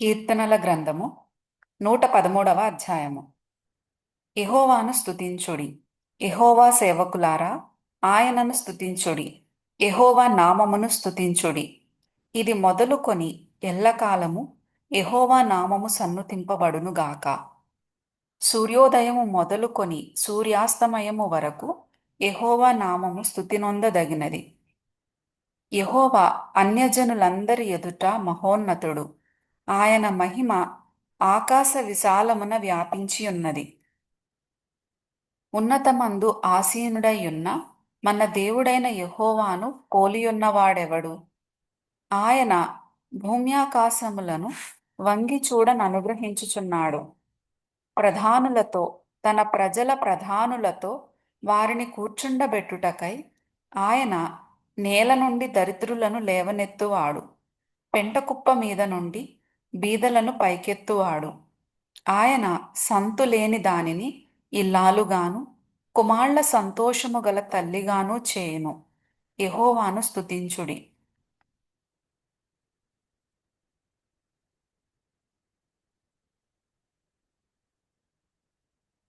కీర్తనల గ్రంథము నూట పదమూడవ అధ్యాయము. ఎహోవాను స్తుతించుడి. ఎహోవా సేవకులారా ఆయనను స్తుతించుడి. ఎహోవా నామమును స్తుతించుడి. ఇది మొదలుకొని ఎల్లకాలము ఎహోవా నామము సన్నుతింపబడునుగాక సూర్యోదయము మొదలుకొని సూర్యాస్తమయము వరకు ఎహోవా నామము స్థుతినొందదగినది యహోవా అన్యజనులందరి ఎదుట మహోన్నతుడు. ఆయన మహిమ ఆకాశ విశాలమున వ్యాపించి ఉన్నది. ఉన్నతమందు ఆసీనుడయ్యున్న మన దేవుడైన యహోవాను పోలియున్నవాడెవడు ఆయన భూమ్యాకాశములను వంగి చూడను అనుగ్రహించుచున్నాడు. ప్రధానులతో తన ప్రజల ప్రధానులతో వారిని కూర్చుండబెట్టుటకై ఆయన నేల నుండి దరిద్రులను లేవనెత్తువాడు. పెంటకుప్ప మీద నుండి బీదలను పైకెత్తువాడు. ఆయన సంతు లేని దానిని ఇల్లాలుగాను కుమాళ్ళ సంతోషము గల తల్లిగాను చేయును. యహోవాను స్తుతించుడి.